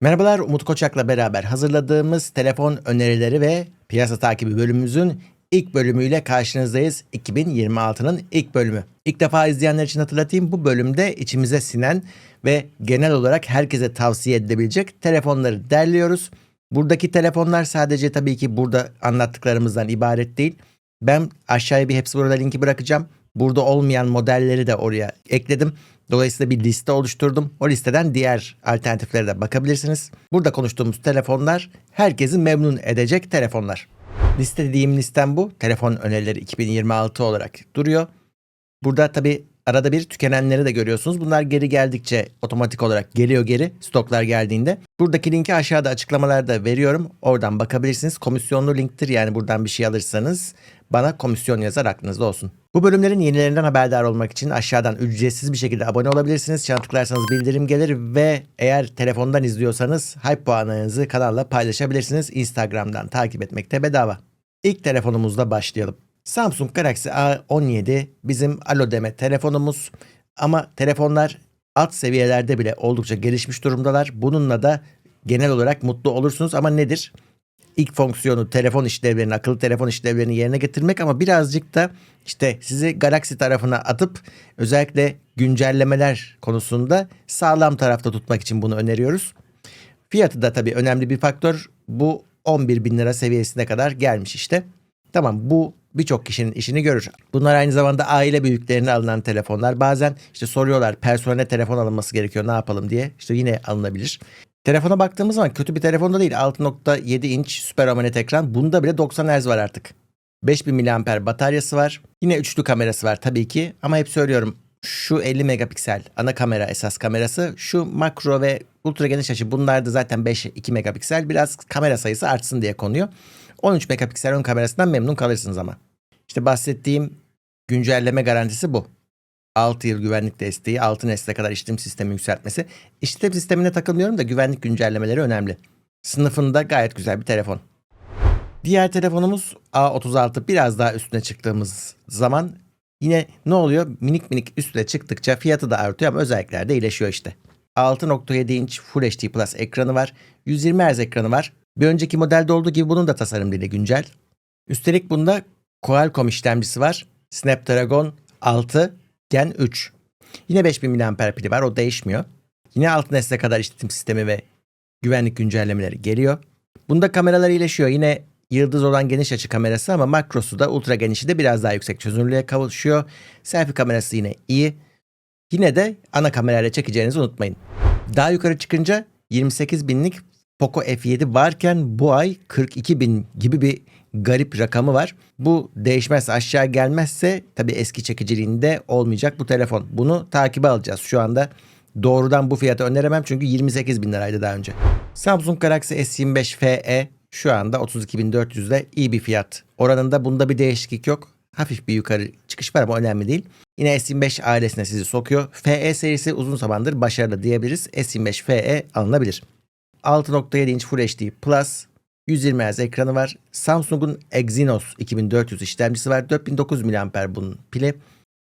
Merhabalar Umut Koçak'la beraber hazırladığımız telefon önerileri ve piyasa takibi bölümümüzün ilk bölümüyle karşınızdayız. 2026'nın ilk bölümü. İlk defa izleyenler için hatırlatayım bu bölümde içimize sinen ve genel olarak herkese tavsiye edilebilecek telefonları derliyoruz. Buradaki telefonlar sadece tabii ki burada anlattıklarımızdan ibaret değil. Ben aşağıya bir hepsi burada linki bırakacağım. Burada olmayan modelleri de oraya ekledim. Dolayısıyla bir liste oluşturdum. O listeden diğer alternatiflere de bakabilirsiniz. Burada konuştuğumuz telefonlar herkesi memnun edecek telefonlar. Liste dediğim listem bu. Telefon önerileri 2026 olarak duruyor. Burada tabi arada bir tükenenleri de görüyorsunuz. Bunlar geri geldikçe otomatik olarak geliyor geri stoklar geldiğinde. Buradaki linki aşağıda açıklamalarda veriyorum. Oradan bakabilirsiniz. Komisyonlu linktir yani buradan bir şey alırsanız bana komisyon yazar aklınızda olsun. Bu bölümlerin yenilerinden haberdar olmak için aşağıdan ücretsiz bir şekilde abone olabilirsiniz. Çana tıklarsanız bildirim gelir ve eğer telefondan izliyorsanız hype puanlarınızı kanalla paylaşabilirsiniz. Instagram'dan takip etmekte bedava. İlk telefonumuzla başlayalım. Samsung Galaxy A17 bizim alo deme telefonumuz ama telefonlar alt seviyelerde bile oldukça gelişmiş durumdalar. Bununla da genel olarak mutlu olursunuz ama nedir? İlk fonksiyonu telefon işlevlerini, akıllı telefon işlevlerini yerine getirmek ama birazcık da işte sizi Galaxy tarafına atıp özellikle güncellemeler konusunda sağlam tarafta tutmak için bunu öneriyoruz. Fiyatı da tabii önemli bir faktör. Bu 11 bin lira seviyesine kadar gelmiş işte. Tamam bu birçok kişinin işini görür. Bunlar aynı zamanda aile büyüklerine alınan telefonlar. Bazen işte soruyorlar personele telefon alınması gerekiyor ne yapalım diye. İşte yine alınabilir. Telefona baktığımız zaman kötü bir telefon da değil. 6.7 inç süper AMOLED ekran. Bunda bile 90 Hz var artık. 5000 mAh bataryası var. Yine üçlü kamerası var tabii ki. Ama hep söylüyorum şu 50 megapiksel ana kamera esas kamerası. Şu makro ve ultra geniş açı bunlar da zaten 5 2 megapiksel. Biraz kamera sayısı artsın diye konuyor. 13 megapiksel ön kamerasından memnun kalırsınız ama. İşte bahsettiğim güncelleme garantisi bu. 6 yıl güvenlik desteği, 6 nesle kadar işletim sistemi yükseltmesi. İşletim sistemine takılmıyorum da güvenlik güncellemeleri önemli. Sınıfında gayet güzel bir telefon. Diğer telefonumuz A36 biraz daha üstüne çıktığımız zaman yine ne oluyor? Minik minik üstüne çıktıkça fiyatı da artıyor ama özellikler de iyileşiyor işte. 6.7 inç Full HD Plus ekranı var. 120 Hz ekranı var. Bir önceki modelde olduğu gibi bunun da tasarım dili güncel. Üstelik bunda Qualcomm işlemcisi var. Snapdragon 6 Gen 3. Yine 5000 mAh pili var o değişmiyor. Yine alt nesle kadar işletim sistemi ve güvenlik güncellemeleri geliyor. Bunda kameralar iyileşiyor. Yine yıldız olan geniş açı kamerası ama makrosu da ultra genişi de biraz daha yüksek çözünürlüğe kavuşuyor. Selfie kamerası yine iyi. Yine de ana kamerayla çekeceğinizi unutmayın. Daha yukarı çıkınca 28 binlik Poco F7 varken bu ay 42 bin gibi bir garip rakamı var. Bu değişmezse aşağı gelmezse tabi eski çekiciliğinde olmayacak bu telefon. Bunu takibe alacağız. Şu anda doğrudan bu fiyatı öneremem çünkü 28 bin liraydı daha önce. Samsung Galaxy S25 FE şu anda 32.400'de iyi bir fiyat. Oranında bunda bir değişiklik yok. Hafif bir yukarı çıkış var ama önemli değil. Yine S25 ailesine sizi sokuyor. FE serisi uzun zamandır başarılı diyebiliriz. S25 FE alınabilir. 6.7 inç Full HD Plus 120 Hz ekranı var. Samsung'un Exynos 2400 işlemcisi var. 4900 mAh bunun pili.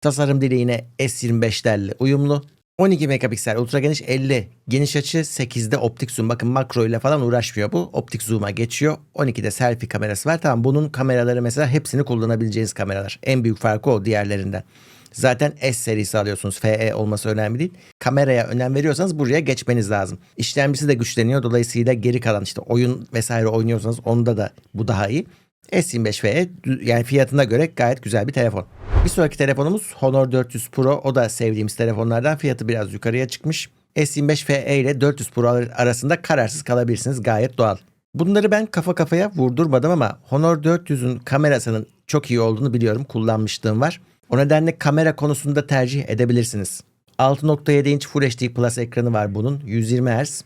Tasarım dili yine S25'lerle uyumlu. 12 megapiksel ultra geniş 50 geniş açı 8'de optik zoom. Bakın makro ile falan uğraşmıyor bu. Optik zoom'a geçiyor. 12'de selfie kamerası var. Tamam bunun kameraları mesela hepsini kullanabileceğiniz kameralar. En büyük farkı o diğerlerinden. Zaten S serisi alıyorsunuz. FE olması önemli değil. Kameraya önem veriyorsanız buraya geçmeniz lazım. İşlemcisi de güçleniyor. Dolayısıyla geri kalan işte oyun vesaire oynuyorsanız onda da bu daha iyi. S25 FE yani fiyatına göre gayet güzel bir telefon. Bir sonraki telefonumuz Honor 400 Pro. O da sevdiğimiz telefonlardan. Fiyatı biraz yukarıya çıkmış. S25 FE ile 400 Pro arasında kararsız kalabilirsiniz. Gayet doğal. Bunları ben kafa kafaya vurdurmadım ama Honor 400'ün kamerasının çok iyi olduğunu biliyorum. Kullanmışlığım var. O nedenle kamera konusunda tercih edebilirsiniz. 6.7 inç Full HD Plus ekranı var bunun. 120 Hz.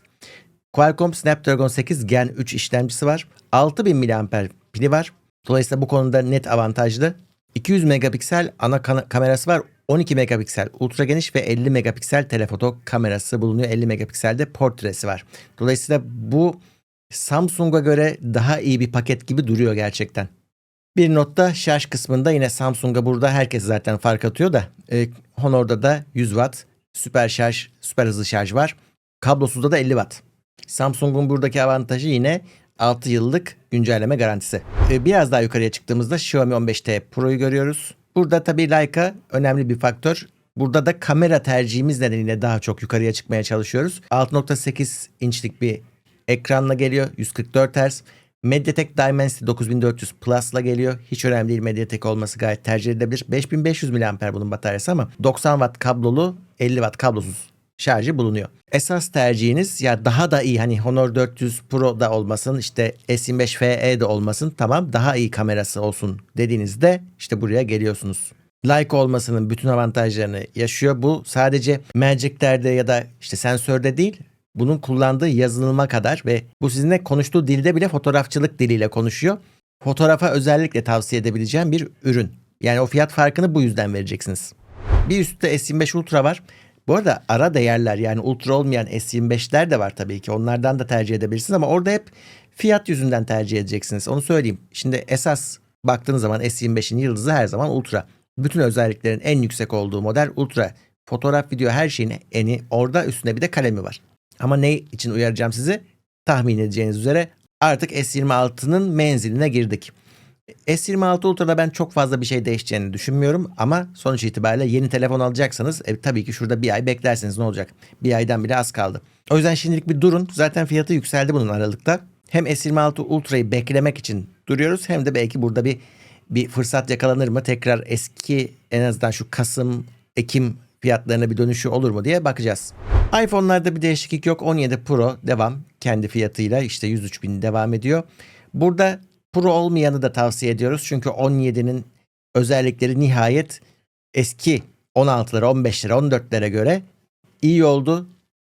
Qualcomm Snapdragon 8 Gen 3 işlemcisi var. 6000 mAh pili var. Dolayısıyla bu konuda net avantajlı. 200 megapiksel ana kamerası var. 12 megapiksel ultra geniş ve 50 megapiksel telefoto kamerası bulunuyor. 50 megapikselde portresi var. Dolayısıyla bu Samsung'a göre daha iyi bir paket gibi duruyor gerçekten. Bir notta şarj kısmında yine Samsung'a burada herkes zaten fark atıyor da e, Honor'da da 100 watt süper şarj, süper hızlı şarj var. Kablosuzda da 50 watt. Samsung'un buradaki avantajı yine 6 yıllık güncelleme garantisi. Ee, Biraz daha yukarıya çıktığımızda Xiaomi 15T Pro'yu görüyoruz. Burada tabii Leica önemli bir faktör. Burada da kamera tercihimiz nedeniyle daha çok yukarıya çıkmaya çalışıyoruz. 6.8 inçlik bir ekranla geliyor. 144 Hz. MediaTek Dimensity 9400 Plus'la geliyor. Hiç önemli değil MediaTek olması gayet tercih edilebilir. 5500 mAh bunun bataryası ama 90 Watt kablolu 50 Watt kablosuz şarjı bulunuyor. Esas tercihiniz ya daha da iyi hani Honor 400 Pro da olmasın işte S25 FE de olmasın tamam daha iyi kamerası olsun dediğinizde işte buraya geliyorsunuz. Leica olmasının bütün avantajlarını yaşıyor. Bu sadece merceklerde ya da işte sensörde değil bunun kullandığı yazılıma kadar ve bu sizinle konuştuğu dilde bile fotoğrafçılık diliyle konuşuyor. Fotoğrafa özellikle tavsiye edebileceğim bir ürün. Yani o fiyat farkını bu yüzden vereceksiniz. Bir üstte S25 Ultra var. Bu arada ara değerler yani ultra olmayan S25'ler de var tabii ki. Onlardan da tercih edebilirsiniz ama orada hep fiyat yüzünden tercih edeceksiniz. Onu söyleyeyim. Şimdi esas baktığınız zaman S25'in yıldızı her zaman ultra. Bütün özelliklerin en yüksek olduğu model ultra. Fotoğraf, video her şeyin eni orada üstüne bir de kalemi var. Ama ne için uyaracağım sizi? Tahmin edeceğiniz üzere artık S26'nın menziline girdik. S26 Ultra'da ben çok fazla bir şey değişeceğini düşünmüyorum ama sonuç itibariyle yeni telefon alacaksanız e, tabii ki şurada bir ay beklerseniz ne olacak? Bir aydan bile az kaldı. O yüzden şimdilik bir durun. Zaten fiyatı yükseldi bunun aralıkta. Hem S26 Ultra'yı beklemek için duruyoruz hem de belki burada bir bir fırsat yakalanır mı? Tekrar eski en azından şu Kasım, Ekim fiyatlarına bir dönüşü olur mu diye bakacağız. iPhone'larda bir değişiklik yok. 17 Pro devam kendi fiyatıyla işte 103 bin devam ediyor. Burada Pro olmayanı da tavsiye ediyoruz. Çünkü 17'nin özellikleri nihayet eski 16'lara, 15'lere, 14'lere göre iyi oldu.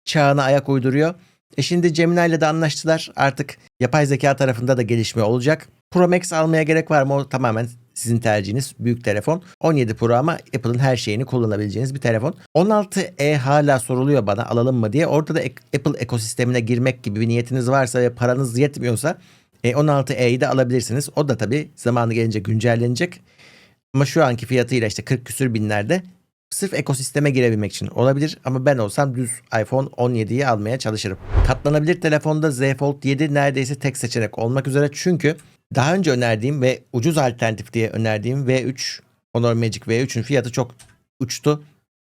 Çağına ayak uyduruyor. E şimdi Gemini ile de anlaştılar. Artık yapay zeka tarafında da gelişme olacak. Pro Max almaya gerek var mı? O tamamen sizin tercihiniz. Büyük telefon. 17 Pro ama Apple'ın her şeyini kullanabileceğiniz bir telefon. 16e hala soruluyor bana alalım mı diye. Orada da Apple ekosistemine girmek gibi bir niyetiniz varsa ve paranız yetmiyorsa e, 16e'yi de alabilirsiniz. O da tabii zamanı gelince güncellenecek. Ama şu anki fiyatıyla işte 40 küsür binlerde sırf ekosisteme girebilmek için olabilir. Ama ben olsam düz iPhone 17'yi almaya çalışırım. Katlanabilir telefonda Z Fold 7 neredeyse tek seçenek olmak üzere. Çünkü daha önce önerdiğim ve ucuz alternatif diye önerdiğim V3 Honor Magic V3'ün fiyatı çok uçtu.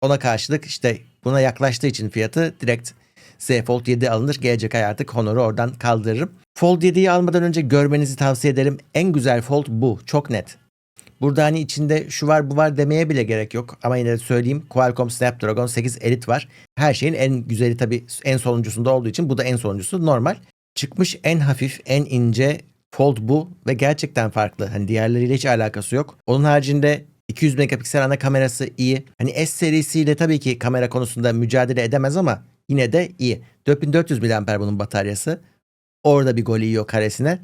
Ona karşılık işte buna yaklaştığı için fiyatı direkt Z Fold 7 alınır. Gelecek ay artık Honor'u oradan kaldırırım. Fold 7'yi almadan önce görmenizi tavsiye ederim. En güzel Fold bu. Çok net. Burada hani içinde şu var bu var demeye bile gerek yok. Ama yine de söyleyeyim Qualcomm Snapdragon 8 Elite var. Her şeyin en güzeli tabii en sonuncusunda olduğu için bu da en sonuncusu normal. Çıkmış en hafif en ince Fold bu ve gerçekten farklı. Hani diğerleriyle hiç alakası yok. Onun haricinde 200 megapiksel ana kamerası iyi. Hani S serisiyle tabii ki kamera konusunda mücadele edemez ama yine de iyi. 4400 mAh bunun bataryası. Orada bir gol yiyor karesine.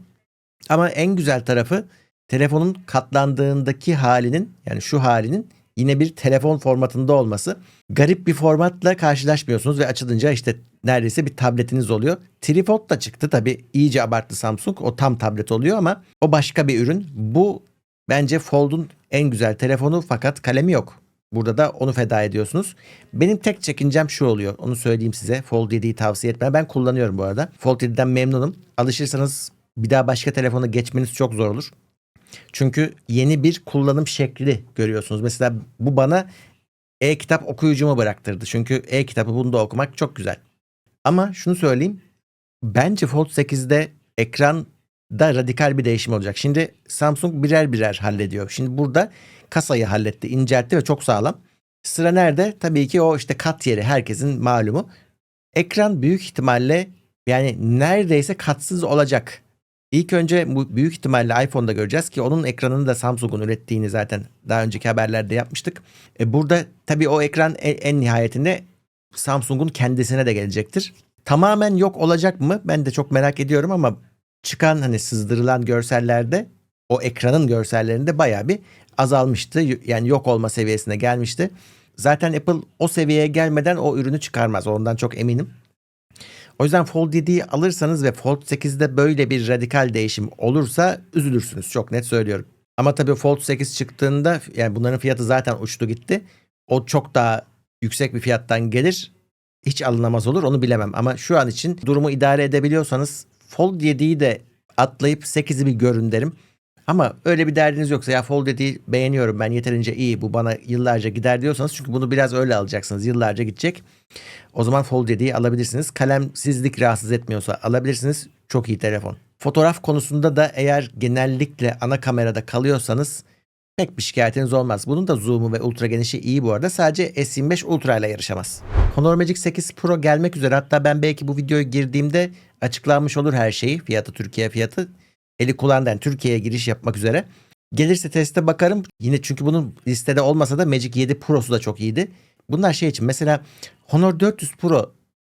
Ama en güzel tarafı telefonun katlandığındaki halinin yani şu halinin yine bir telefon formatında olması. Garip bir formatla karşılaşmıyorsunuz ve açılınca işte neredeyse bir tabletiniz oluyor. Tripod da çıktı tabi iyice abarttı Samsung o tam tablet oluyor ama o başka bir ürün. Bu bence Fold'un en güzel telefonu fakat kalemi yok. Burada da onu feda ediyorsunuz. Benim tek çekincem şu oluyor. Onu söyleyeyim size. Fold 7'yi tavsiye etmem. Ben kullanıyorum bu arada. Fold 7'den memnunum. Alışırsanız bir daha başka telefona geçmeniz çok zor olur. Çünkü yeni bir kullanım şekli görüyorsunuz. Mesela bu bana e-kitap okuyucumu bıraktırdı. Çünkü e-kitabı bunda okumak çok güzel. Ama şunu söyleyeyim. Bence Fold 8'de ekranda radikal bir değişim olacak. Şimdi Samsung birer birer hallediyor. Şimdi burada kasayı halletti, inceltti ve çok sağlam. Sıra nerede? Tabii ki o işte kat yeri herkesin malumu. Ekran büyük ihtimalle yani neredeyse katsız olacak. İlk önce bu büyük ihtimalle iPhone'da göreceğiz ki onun ekranını da Samsung'un ürettiğini zaten daha önceki haberlerde yapmıştık. E burada tabii o ekran en, en nihayetinde Samsung'un kendisine de gelecektir. Tamamen yok olacak mı? Ben de çok merak ediyorum ama çıkan hani sızdırılan görsellerde o ekranın görsellerinde bayağı bir azalmıştı. Yani yok olma seviyesine gelmişti. Zaten Apple o seviyeye gelmeden o ürünü çıkarmaz. Ondan çok eminim. O yüzden Fold 7'yi alırsanız ve Fold 8'de böyle bir radikal değişim olursa üzülürsünüz. Çok net söylüyorum. Ama tabii Fold 8 çıktığında yani bunların fiyatı zaten uçtu gitti. O çok daha yüksek bir fiyattan gelir. hiç alınamaz olur onu bilemem. Ama şu an için durumu idare edebiliyorsanız Fold 7'yi de atlayıp 8'i bir görün derim. Ama öyle bir derdiniz yoksa ya Fold 7'yi beğeniyorum ben yeterince iyi bu bana yıllarca gider diyorsanız çünkü bunu biraz öyle alacaksınız yıllarca gidecek. O zaman Fold 7'yi alabilirsiniz. Kalemsizlik rahatsız etmiyorsa alabilirsiniz. Çok iyi telefon. Fotoğraf konusunda da eğer genellikle ana kamerada kalıyorsanız pek bir şikayetiniz olmaz. Bunun da zoom'u ve ultra genişi iyi bu arada. Sadece S25 Ultra ile yarışamaz. Honor Magic 8 Pro gelmek üzere. Hatta ben belki bu videoya girdiğimde açıklanmış olur her şeyi. Fiyatı, Türkiye fiyatı. Eli kulağından yani Türkiye'ye giriş yapmak üzere. Gelirse teste bakarım. Yine çünkü bunun listede olmasa da Magic 7 Pro'su da çok iyiydi. Bunlar şey için mesela Honor 400 Pro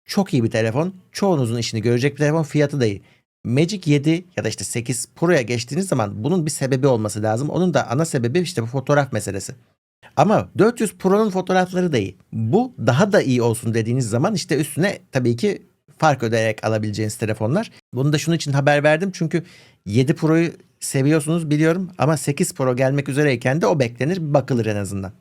çok iyi bir telefon. Çoğunuzun işini görecek bir telefon. Fiyatı da iyi. Magic 7 ya da işte 8 Pro'ya geçtiğiniz zaman bunun bir sebebi olması lazım. Onun da ana sebebi işte bu fotoğraf meselesi. Ama 400 Pro'nun fotoğrafları da iyi. Bu daha da iyi olsun dediğiniz zaman işte üstüne tabii ki fark ödeyerek alabileceğiniz telefonlar. Bunu da şunun için haber verdim çünkü 7 Pro'yu seviyorsunuz biliyorum ama 8 Pro gelmek üzereyken de o beklenir bakılır en azından.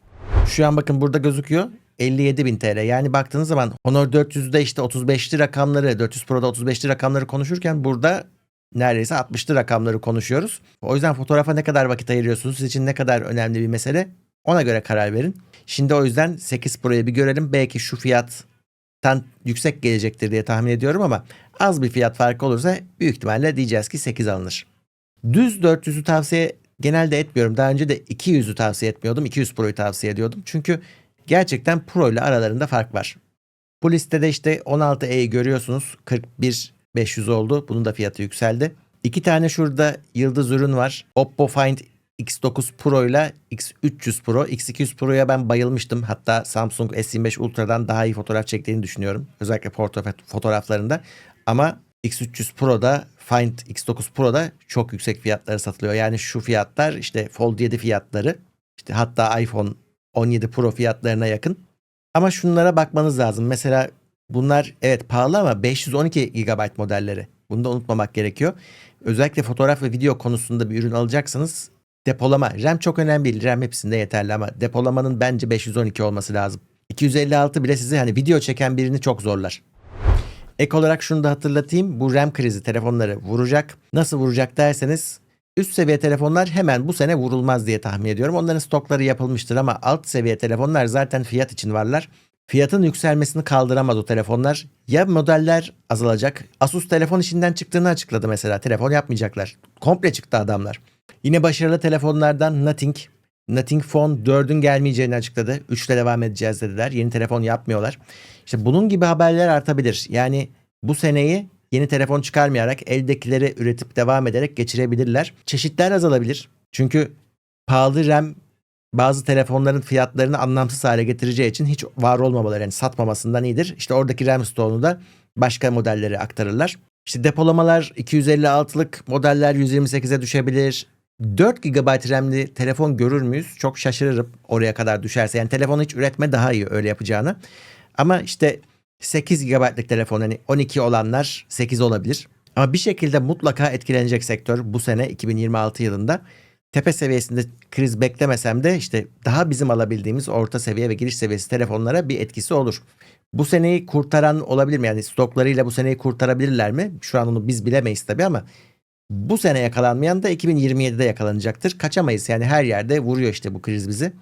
Şu an bakın burada gözüküyor. 57.000 TL. Yani baktığınız zaman Honor 400'de işte 35'li rakamları, 400 Pro'da 35'li rakamları konuşurken burada neredeyse 60'lı rakamları konuşuyoruz. O yüzden fotoğrafa ne kadar vakit ayırıyorsunuz? Siz için ne kadar önemli bir mesele? Ona göre karar verin. Şimdi o yüzden 8 Pro'yu bir görelim. Belki şu fiyattan yüksek gelecektir diye tahmin ediyorum ama az bir fiyat farkı olursa büyük ihtimalle diyeceğiz ki 8 alınır. Düz 400'ü tavsiye genelde etmiyorum. Daha önce de 200'ü tavsiye etmiyordum. 200 Pro'yu tavsiye ediyordum. Çünkü gerçekten Pro ile aralarında fark var. Bu listede işte 16e'yi görüyorsunuz. 41 500 oldu. Bunun da fiyatı yükseldi. İki tane şurada yıldız ürün var. Oppo Find X9 Pro ile X300 Pro. X200 Pro'ya ben bayılmıştım. Hatta Samsung S25 Ultra'dan daha iyi fotoğraf çektiğini düşünüyorum. Özellikle portre fotoğraflarında. Ama X300 Pro'da Find X9 Pro'da çok yüksek fiyatları satılıyor. Yani şu fiyatlar işte Fold 7 fiyatları. İşte hatta iPhone 17 Pro fiyatlarına yakın. Ama şunlara bakmanız lazım. Mesela bunlar evet pahalı ama 512 GB modelleri. Bunu da unutmamak gerekiyor. Özellikle fotoğraf ve video konusunda bir ürün alacaksanız depolama. RAM çok önemli değil. RAM hepsinde yeterli ama depolamanın bence 512 olması lazım. 256 bile sizi hani video çeken birini çok zorlar. Ek olarak şunu da hatırlatayım. Bu RAM krizi telefonları vuracak. Nasıl vuracak derseniz üst seviye telefonlar hemen bu sene vurulmaz diye tahmin ediyorum. Onların stokları yapılmıştır ama alt seviye telefonlar zaten fiyat için varlar. Fiyatın yükselmesini kaldıramaz o telefonlar. Ya modeller azalacak. Asus telefon işinden çıktığını açıkladı mesela. Telefon yapmayacaklar. Komple çıktı adamlar. Yine başarılı telefonlardan Nothing. Nothing Phone 4'ün gelmeyeceğini açıkladı. 3 ile devam edeceğiz dediler. Yeni telefon yapmıyorlar. İşte bunun gibi haberler artabilir. Yani bu seneyi yeni telefon çıkarmayarak eldekileri üretip devam ederek geçirebilirler. Çeşitler azalabilir. Çünkü pahalı RAM bazı telefonların fiyatlarını anlamsız hale getireceği için hiç var olmamaları yani satmamasından iyidir. İşte oradaki RAM stoğunu da başka modellere aktarırlar. İşte depolamalar 256'lık modeller 128'e düşebilir. 4 GB RAM'li telefon görür müyüz? Çok şaşırırım oraya kadar düşerse. Yani telefonu hiç üretme daha iyi öyle yapacağını. Ama işte 8 GB'lık telefon hani 12 olanlar 8 olabilir. Ama bir şekilde mutlaka etkilenecek sektör bu sene 2026 yılında. Tepe seviyesinde kriz beklemesem de işte daha bizim alabildiğimiz orta seviye ve giriş seviyesi telefonlara bir etkisi olur. Bu seneyi kurtaran olabilir mi? Yani stoklarıyla bu seneyi kurtarabilirler mi? Şu an onu biz bilemeyiz tabii ama bu sene yakalanmayan da 2027'de yakalanacaktır. Kaçamayız yani her yerde vuruyor işte bu kriz bizi.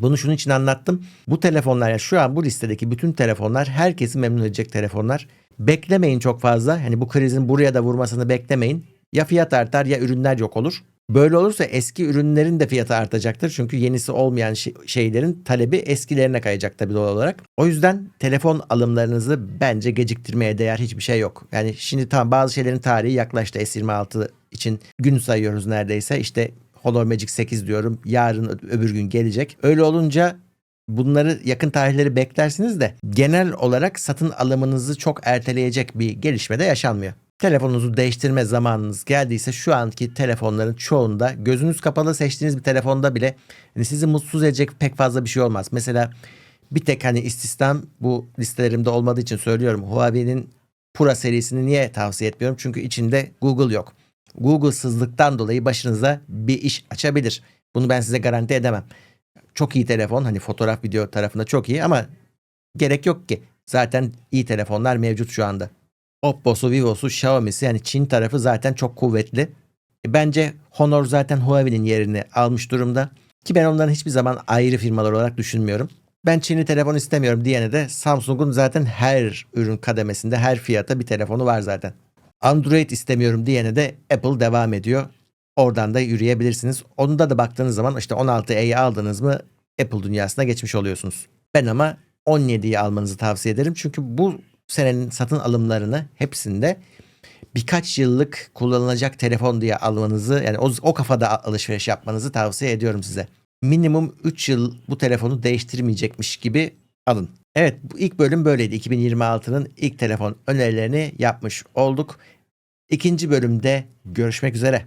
Bunu şunun için anlattım. Bu telefonlar yani şu an bu listedeki bütün telefonlar herkesi memnun edecek telefonlar. Beklemeyin çok fazla. Hani bu krizin buraya da vurmasını beklemeyin. Ya fiyat artar ya ürünler yok olur. Böyle olursa eski ürünlerin de fiyatı artacaktır. Çünkü yenisi olmayan şeylerin talebi eskilerine kayacak tabii doğal olarak. O yüzden telefon alımlarınızı bence geciktirmeye değer hiçbir şey yok. Yani şimdi tam bazı şeylerin tarihi yaklaştı S26 için gün sayıyoruz neredeyse. İşte Honor Magic 8 diyorum. Yarın öbür gün gelecek. Öyle olunca bunları yakın tarihleri beklersiniz de genel olarak satın alımınızı çok erteleyecek bir gelişme de yaşanmıyor. Telefonunuzu değiştirme zamanınız geldiyse şu anki telefonların çoğunda gözünüz kapalı seçtiğiniz bir telefonda bile yani sizi mutsuz edecek pek fazla bir şey olmaz. Mesela bir tek hani istisnam bu listelerimde olmadığı için söylüyorum. Huawei'nin Pura serisini niye tavsiye etmiyorum? Çünkü içinde Google yok. Google'sızlıktan dolayı başınıza bir iş açabilir. Bunu ben size garanti edemem. Çok iyi telefon hani fotoğraf video tarafında çok iyi ama gerek yok ki. Zaten iyi telefonlar mevcut şu anda. Oppo'su, Vivo'su, Xiaomi'si yani Çin tarafı zaten çok kuvvetli. E, Bence Honor zaten Huawei'nin yerini almış durumda. Ki ben onların hiçbir zaman ayrı firmalar olarak düşünmüyorum. Ben Çinli telefon istemiyorum diyene de Samsung'un zaten her ürün kademesinde her fiyata bir telefonu var zaten. Android istemiyorum diyene de Apple devam ediyor. Oradan da yürüyebilirsiniz. Onda da baktığınız zaman işte 16e'yi aldınız mı Apple dünyasına geçmiş oluyorsunuz. Ben ama 17'yi almanızı tavsiye ederim. Çünkü bu senenin satın alımlarını hepsinde birkaç yıllık kullanılacak telefon diye almanızı yani o, o kafada alışveriş yapmanızı tavsiye ediyorum size. Minimum 3 yıl bu telefonu değiştirmeyecekmiş gibi alın. Evet bu ilk bölüm böyleydi. 2026'nın ilk telefon önerilerini yapmış olduk. İkinci bölümde görüşmek üzere.